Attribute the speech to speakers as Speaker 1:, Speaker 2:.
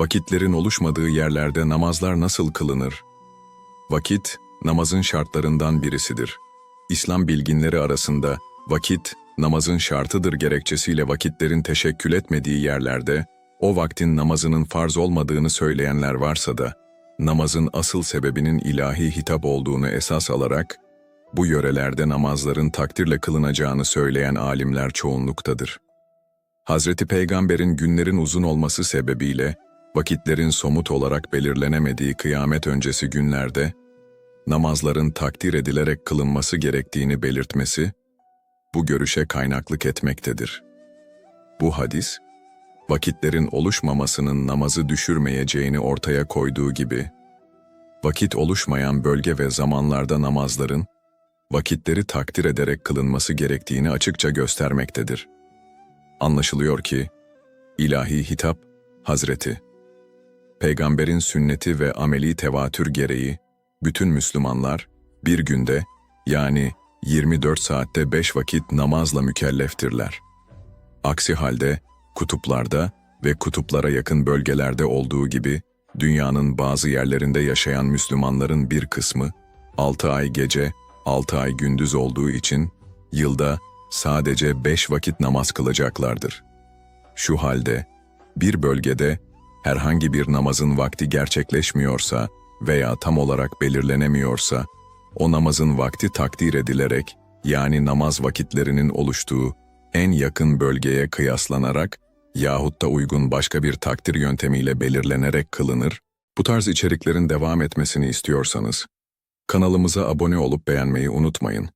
Speaker 1: Vakitlerin oluşmadığı yerlerde namazlar nasıl kılınır? Vakit, namazın şartlarından birisidir. İslam bilginleri arasında vakit, namazın şartıdır gerekçesiyle vakitlerin teşekkül etmediği yerlerde, o vaktin namazının farz olmadığını söyleyenler varsa da, namazın asıl sebebinin ilahi hitap olduğunu esas alarak, bu yörelerde namazların takdirle kılınacağını söyleyen alimler çoğunluktadır. Hazreti Peygamber'in günlerin uzun olması sebebiyle, vakitlerin somut olarak belirlenemediği kıyamet öncesi günlerde, namazların takdir edilerek kılınması gerektiğini belirtmesi, bu görüşe kaynaklık etmektedir. Bu hadis, vakitlerin oluşmamasının namazı düşürmeyeceğini ortaya koyduğu gibi, vakit oluşmayan bölge ve zamanlarda namazların, vakitleri takdir ederek kılınması gerektiğini açıkça göstermektedir. Anlaşılıyor ki, ilahi hitap, Hazreti, Peygamberin sünneti ve ameli tevatür gereği, bütün Müslümanlar, bir günde, yani 24 saatte 5 vakit namazla mükelleftirler. Aksi halde, kutuplarda ve kutuplara yakın bölgelerde olduğu gibi, dünyanın bazı yerlerinde yaşayan Müslümanların bir kısmı, 6 ay gece, 6 ay gündüz olduğu için, yılda sadece 5 vakit namaz kılacaklardır. Şu halde, bir bölgede herhangi bir namazın vakti gerçekleşmiyorsa veya tam olarak belirlenemiyorsa, o namazın vakti takdir edilerek, yani namaz vakitlerinin oluştuğu en yakın bölgeye kıyaslanarak yahut da uygun başka bir takdir yöntemiyle belirlenerek kılınır. Bu tarz içeriklerin devam etmesini istiyorsanız, kanalımıza abone olup beğenmeyi unutmayın.